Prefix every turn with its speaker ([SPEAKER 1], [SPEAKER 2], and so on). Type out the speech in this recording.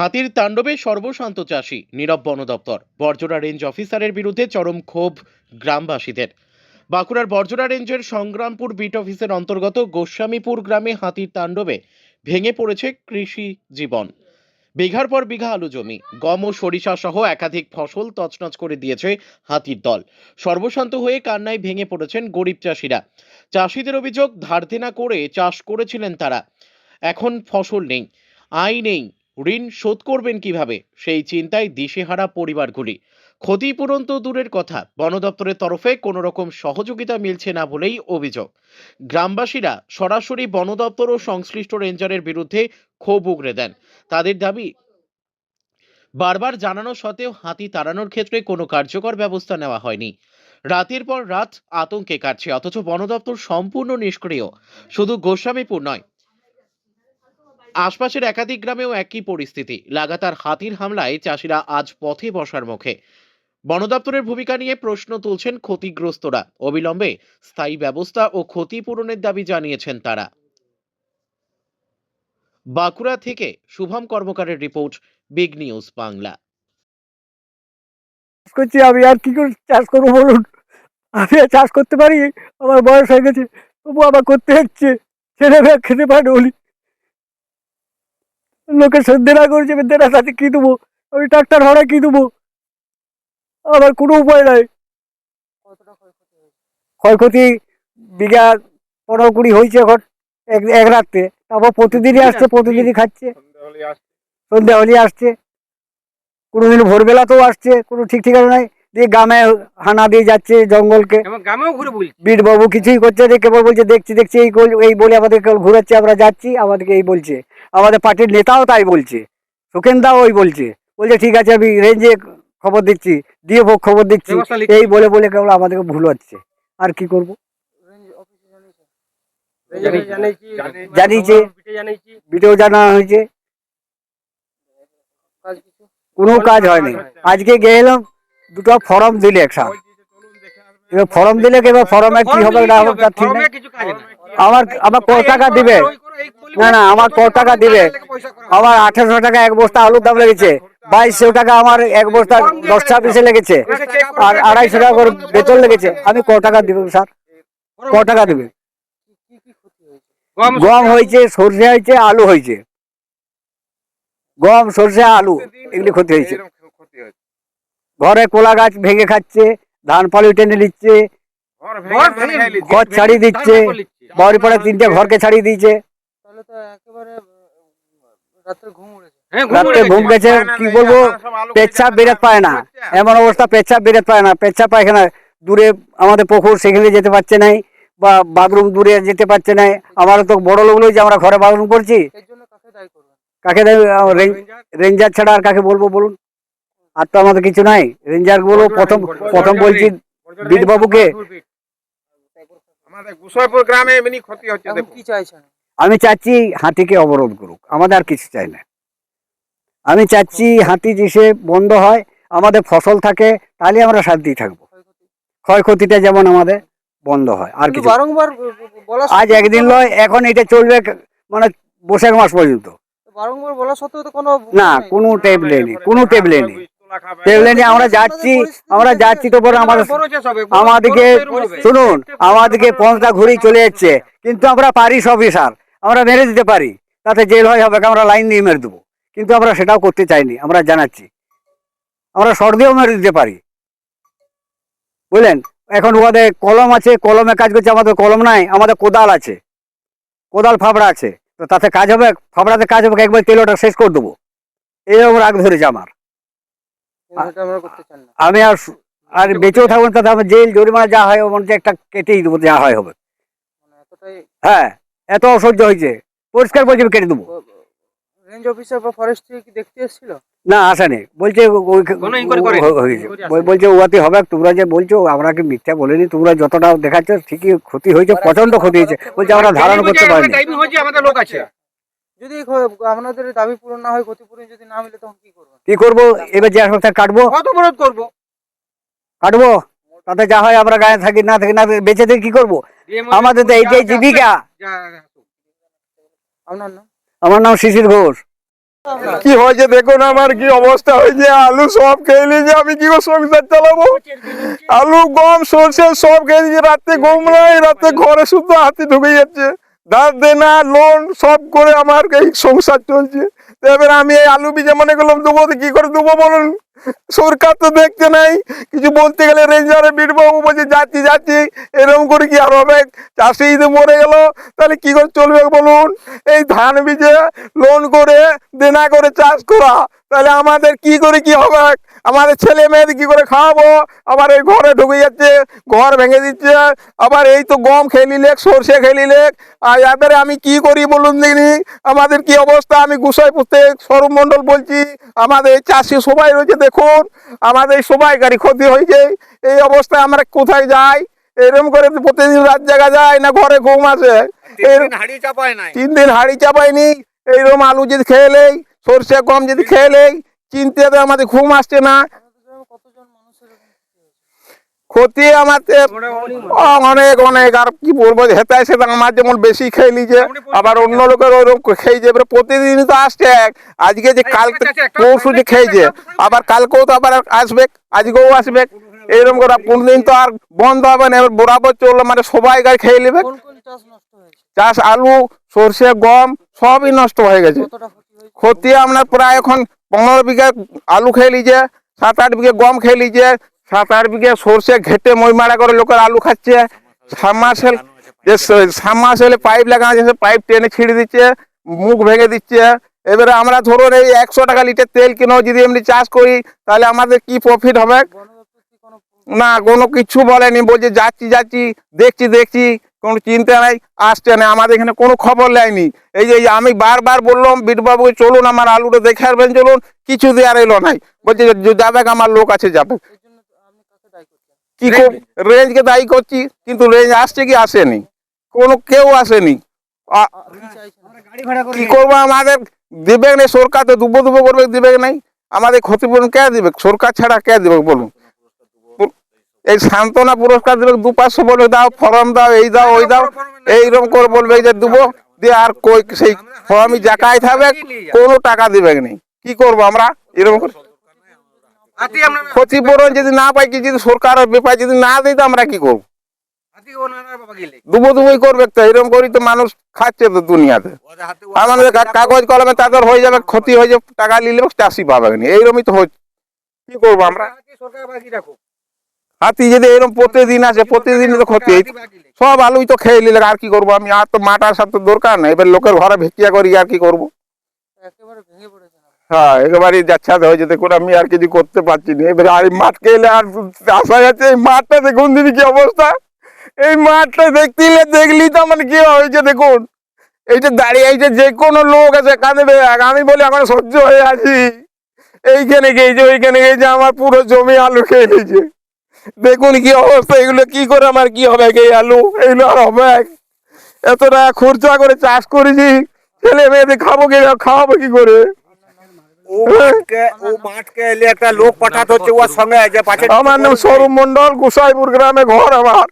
[SPEAKER 1] হাতির তাণ্ডবে সর্বশান্ত চাষী, নীরব বন দপ্তর। বর্জরা রেঞ্জ অফিসারের বিরুদ্ধে চরম ক্ষোভ গ্রামবাসীদের। বাঁকুড়ার বর্জরা রেঞ্জের সংগ্রামপুর বিট অফিসের অন্তর্গত গোস্বামীপুর গ্রামে হাতির তাণ্ডবে ভেঙে পড়েছে কৃষি জীবন। বিঘার পর বিঘা আলু জমি, গম ও সরিষা সহ একাধিক ফসল তছনছ করে দিয়েছে হাতির দল। সর্বশান্ত হয়ে কান্নায় ভেঙে পড়েছেন গরিব চাষিরা। চাষিদের অভিযোগ ধার দেনা করে চাষ করেছিলেন তারা। এখন ফসল নেই, আয় নেই ঋণ শোধ করবেন কীভাবে? সেই চিন্তায় দিশেহারা পরিবারগুলি। ক্ষতিপূরণ তো দূরের কথা, বন দপ্তরের তরফে কোনো রকম সহযোগিতা মিলছে না বলেই অভিযোগ। গ্রামবাসীরা সরাসরি বন দপ্তর ও সংশ্লিষ্ট রেঞ্জারের বিরুদ্ধে ক্ষোভ উগরে দেন। তাদের দাবি, বারবার জানানো সত্ত্বেও হাতি তাড়ানোর ক্ষেত্রে কোনো কার্যকর ব্যবস্থা নেওয়া হয়নি। রাতের পর রাত আতঙ্কে কাটছে, অথচ বন দপ্তর সম্পূর্ণ নিষ্ক্রিয়। শুধু গোস্বামীপুর নয় আশপাশের একাধিক গ্রামেও একই পরিস্থিতি। লাগাতার হাতির হামলায় চাষিরা আজ পথে বসার মুখে। বন দপ্তরের ভূমিকা নিয়ে প্রশ্ন তুলছেন ক্ষতিগ্রস্তরা। অবিলম্বে স্থায়ী ব্যবস্থা ও ক্ষতিপূরণের দাবি জানিয়েছেন তারা। বাঁকুড়া থেকে শুভম কর্মকারের রিপোর্ট, বিগ নিউজ বাংলা।
[SPEAKER 2] করছি আমি, আর কি করে চাষ করব বলুন? আমি আর চাষ করতে পারি, আমার বয়স হয়ে গেছে তবু আমার করতে হচ্ছে। ছেলে খেতে পারে বলি। লোকে দেনা করছে দেনা সাথে কি দেবো? আমি ট্রাক্টর ভাড়া কি দেবো? আমার কোনো উপায় নাই। ক্ষয়ক্ষতি বিঘা পনেরো কুড়ি হয়েছে এখন এক এক রাত্রে। তারপর প্রতিদিনই আসছে প্রতিদিনই খাচ্ছে। সন্ধ্যা হলে আসছে। কোনোদিন ভোরবেলাতেও আসছে কোনো ঠিক ঠিকানা নাই। দিয়ে গ্রামে হানা দিয়ে যাচ্ছে জঙ্গলকে।
[SPEAKER 3] গ্রামেও ঘুরে বলছি।
[SPEAKER 2] বিট বাবু কিছুই করছে না কেবল বলছে দেখছি দেখছি এই এই বলে আমাদের কেবল ঘুরাচ্ছে আমরা যাচ্ছি আমাদেরকে এই বলছে। আমাদের পার্টির নেতাও তাই বলছে সুখেনদাও ওই বলছে। বলছে ঠিক আছে আমি রেঞ্জে খবর দিচ্ছি দিয়ে ভোগ খবর দিচ্ছি এই বলে বলে কেবল আমাদেরকে ভুল হচ্ছে। আর কি করব?
[SPEAKER 3] জানিয়েছি।
[SPEAKER 2] ভিডিও জানা হয়েছে। কোনো কাজ হয়নি। আজকে গেলাম দুটো ফর্ম দিলে একসাথে। এবার ফর্ম দিলে এবার ফর্মে কি হবে না হবে তার ঠিক নেই। আমার আমার কত টাকা দিবে? না না আমার কত টাকা দিবে? আমার আঠেরোশো টাকা এক বস্তা আলুর দাম লেগেছে। বাইশশো টাকা আমার এক বস্তা দশ ছাব্বিশে লেগেছে। আর আড়াইশো টাকা করে বেতন লেগেছে। আমি ক টাকা দিব স্যার? ক টাকা দিবে?
[SPEAKER 3] গম
[SPEAKER 2] হয়েছে সর্ষে হয়েছে আলু হয়েছে। গম সর্ষে আলু এগুলি ক্ষতি হয়েছে। ঘরে কোলা গাছ ভেঙে খাচ্ছে ধান পালু টেনে নিচ্ছে ঘর ছাড়িয়ে দিচ্ছে বাড়ি পরে তিনটে ঘরকে ছাড়িয়ে দিয়েছে।
[SPEAKER 4] তাহলে তো একেবারে রাত্রে ঘুম
[SPEAKER 3] হ্যাঁ,
[SPEAKER 2] গেছে। কি বলব? পেচ্ছাপ বেরোত পায় না। এমন অবস্থা পেচ্ছাপ বেরোত পায় না। পেচ্ছাপ পায়খানা দূরে আমাদের পুকুর সেখানে যেতে পারছে নাই বা বাথরুম দূরে যেতে পারছে না আমরা তো বড় লোক যে আমরা ঘরে বাথরুম করছি।
[SPEAKER 4] কাকে
[SPEAKER 2] রেঞ্জার ছাড়া আর কাকে বলব বলুন? আর তো আমাদের কিছু নাই। রেঞ্জারগুলো প্রথম প্রথম বলছি বিটবাবুকে।
[SPEAKER 3] আমাদের গোসাইপুর গ্রামে এমনি ক্ষতি হচ্ছে
[SPEAKER 4] এখন
[SPEAKER 3] দেখো
[SPEAKER 4] কি চাইছেন?
[SPEAKER 2] আমি চাচ্ছি হাতিকে অবরোধ করুক আমাদের আর কিছু চাই না। আমি চাচ্ছি হাতি যেসে বন্ধ হয় আমাদের ফসল থাকে তাহলে আমরা শান্তি থাকব। ক্ষয়ক্ষতিটা যেমন আমাদের বন্ধ হয় আর কিছু
[SPEAKER 4] বারংবার
[SPEAKER 2] আজ একদিন নয় এখন এটা চলবে মানে বৈশাখ মাস পর্যন্ত।
[SPEAKER 4] কোনো- বারংবার বলা সত্ত্বেও তো কোনো
[SPEAKER 2] না। কোনো টেবলে নেই কোনো টেবলে নেই। আমরা যাচ্ছি আমরা যাচ্ছি তো পরে আমাদের আমাদেরকে শুনুন আমাদেরকে পঞ্চটা ঘুরেই চলে যাচ্ছে কিন্তু আমরা পারি সবই সার আমরা মেরে দিতে পারি তাতে জেল হয় হবে আমরা লাইন দিয়ে মেরে দেবো। কিন্তু আমরা সেটাও করতে চাইনি আমরা জানাচ্ছি। আমরা শর্ট দিয়েও মেরে দিতে পারি। বুঝলেন? এখন ওদের কলম আছে কলমে কাজ করছে আমাদের কলম নাই আমাদের কোদাল আছে। কোদাল ফাবড়া আছে তো তাতে কাজ হবে ফাবড়াতে কাজ হবে একবার তেলটা শেষ করে দেবো। এইরকম রাগ ধরেছে আমার
[SPEAKER 4] কিন্তু এটা আমরা করতে চান না
[SPEAKER 2] আমি আর আর বেঁচেও থাকব না, তাতে আমার জেল জরিমানা যা হয় মনে হচ্ছে একটা কেটেই দেবো যা হয় হবে।
[SPEAKER 4] মানে
[SPEAKER 2] হ্যাঁ এত অসহ্য হয়েছে। পরিষ্কার বলছে কেটে দেবো।
[SPEAKER 4] রেঞ্জ অফিসার বা ফরেস্ট কি দেখতে এসেছিল?
[SPEAKER 2] না আসেনি বলছে বলছে ওয়াতে হবে তোমরা যে বলছো আমরা কি মিথ্যা বলিনি? তোমরা যতটা দেখাচ্ছ ঠিকই ক্ষতি হয়েছে প্রচণ্ড ক্ষতি হয়েছে। বলছে? আমরা ধারণা করতে পারিনি।
[SPEAKER 4] যদি আপনাদের দাবি পূরণ না হয় ক্ষতিপূরণ যদি না মিলে তখন কি করবেন?
[SPEAKER 2] কি করব? এবার যে কাটবো?
[SPEAKER 3] কত বরোধ করব?
[SPEAKER 2] কাটবো? তাতে যা হয় আমরা গায়ে থাকি না থাকি না বেঁচে থেকে কি করব? আমাদের তো এইটাই জীবিকা।
[SPEAKER 4] আপনার নাম?
[SPEAKER 2] আমার নাম শিশির ঘোষ।
[SPEAKER 5] কি হয়েছে? দেখুন আমার কি অবস্থা হয়েছে। আলু সব খেয়ে নিয়েছে আমি কি সংসার চালাবো? আলু গম সরষে সব খেয়ে নিয়েছে। রাতে ঘুম নাই রাতে ঘরে শুধু হাতি ঢুকে যাচ্ছে। ধার দেনা লোন সব করে আমার এই সংসার চলছে। এবার আমি এই আলু বীজে মনে করলাম, দেবো কি করে দেবো বলুন? সরকার তো দেখতে নাই। কিছু বলতে গেলে রেঞ্জারে বীরবাবু বলছে, যাচ্ছি যাচ্ছি, এরকম করে কি আর হবে? চাষি যদি মরে গেল। তাহলে কি করে চলবে বলুন? এই ধান বীজে লোন করে, দেনা করে চাষ করা, তাহলে আমাদের কি করে কি হবে? আমাদের ছেলে মেয়েদের কি করে খাওয়াবো? আবার এই ঘরে ঢুকে যাচ্ছে ঘর ভেঙে দিচ্ছে আবার এই তো গম খেলি খেলিলে সর্ষে খেলিলে আর এবারে আমি কি করি বলুন দেখিনি আমাদের কি অবস্থা? আমি গুসাই পুষতে সৌরভ মণ্ডল বলছি আমাদের এই চাষি সবাই রয়েছে দেখুন আমাদের সবাই গাড়ি ক্ষতি হয়েছে এই অবস্থায় আমরা কোথায় যাই? এরকম করে প্রতিদিন রাত জায়গা যায় না ঘরে ঘুম আসে। তিন দিন হাড়ি চাপায়নি এইরকম আলু যদি খেয়ে সর্ষে গম যদি খেয়ে চিনতে তো আমাদের ঘুম আসছে না।
[SPEAKER 4] ক্ষতি
[SPEAKER 5] আমাদের অনেক অনেক। আর কি বলব হেতায় সেটা আমার যেমন বেশি খেয়ে নিছে আবার অন্য লোকের ওরকম খেয়েছে এবারে প্রতিদিন তো আসছে এক। আজকে যে কালকে পরশু যে খেয়েছে আবার কালকেও তো আবার আসবে আজকেও আসবে। এইরকম করে কোনদিন তো আর বন্ধ হবে না এবার বরাবর চলল মানে সবাই গায়ে খেয়ে নেবে।
[SPEAKER 4] কোন কোন চাষ নষ্ট হয়েছে?
[SPEAKER 5] চাষ আলু সর্ষে গম সবই নষ্ট হয়ে গেছে।
[SPEAKER 4] ক্ষতি
[SPEAKER 5] আপনার প্রায় এখন পনেরো বিঘা আলু খেয়ে লিছে সাত আট বিঘে গম খেয়ে লিছে সাত আট বিঘে সর্ষে ঘেটে মই মারা করে লোকের আলু খাচ্ছে। সামাসেল যে সামাসেলে পাইপ লাগানো আছে সে পাইপ টেনে ছিঁড়ে দিচ্ছে মুখ ভেঙে দিচ্ছে। এবারে আমরা ধরুন এই একশো টাকা লিটার তেল কিনো যদি এমনি চাষ করি তাহলে আমাদের কি প্রফিট হবে? না কোনো কিছু বলেনি বলছে যাচ্ছি যাচ্ছি দেখছি দেখছি। কোনো চিন্তা নাই আসছে না আমাদের এখানে কোনো খবর নেয়নি এই যে এই আমি বারবার বললাম বিটবাবুকে চলুন আমার আলুটা দেখে আসবেন চলুন কিছু দেওয়ার এলো নাই। বলছে যে যাবে আমার লোক আছে যাবে। কি রেঞ্জকে দায়ী করছি কিন্তু রেঞ্জ আসছে কি আসেনি? কোনো কেউ আসেনি।
[SPEAKER 4] কি
[SPEAKER 5] কি করব আমাদের? দিবে না সরকার তো দুবো দুবো করবে দিবে নাই। আমাদের ক্ষতিপূরণ কে দিবে? সরকার ছাড়া কে দিবে বলুন। এই সান্ত্বনা পুরস্কার দিবে দু পাঁচশো বলে দাও, ফর্ম দাও, এই দাও, ওই দাও, এইরকম করে বলবে এই যে দেবো, দিয়ে আর কই সেই ফর্মই জাকাই থাকবে, কোনো টাকা দিবে না। কি করব আমরা? এরকম করে। ক্ষতিপূরণ যদি না পাই, কি যদি সরকারের ব্যাপার যদি না দিই, তো আমরা কি করব? দুবো দুবোই করবে তো, এরকম করি তো মানুষ খাচ্ছে তো দুনিয়াতে। আমাদের কাগজ কলমে তাদের হয়ে যাবে, ক্ষতি হয়ে যাবে, টাকা নিলেও চাষি পাবে না এইরকমই তো হচ্ছে। কি করব আমরা?
[SPEAKER 3] সরকার বাকি রাখো
[SPEAKER 5] হাতি যদি এরকম প্রতিদিন আসে প্রতিদিন তো ক্ষতি সব আলুই তো খেয়ে নিলে আর কি করব আমি? আর তো মাটার সাথে দরকার নাই এবার লোকের ঘরে ভিকিয়া করি আর কি করব?
[SPEAKER 4] একেবারে।
[SPEAKER 5] হ্যাঁ একেবারে যাচ্ছাতে হয়েছে। দেখুন আমি আর কিছু করতে পারছি না। এবারে আর মাঠকে এলে আর আসা যাচ্ছে এই মাঠটা দেখুন দিদি কি অবস্থা। এই মাঠটা দেখতে এলে দেখলি তো আমার কি হয়েছে দেখুন। এইটা দাঁড়িয়ে এই যে কোনো লোক আছে কাঁদবে আর আমি বলি এখন সহ্য হয়ে আছি। এইখানে গিয়েছে ওইখানে গিয়েছে আমার পুরো জমি আলু খেয়ে নিয়েছে। দেখুন কি অবস্থা এগুলো কি করে আমার কি হবে? এই আলু এগুলো আর হবে? এত টাকা খরচা করে চাষ করেছি। ছেলে মেয়েদের খাব কি খাওয়াবো কি করে? আমার নাম সৌরভ মন্ডল গোসাইপুর গ্রামে ঘর আমার।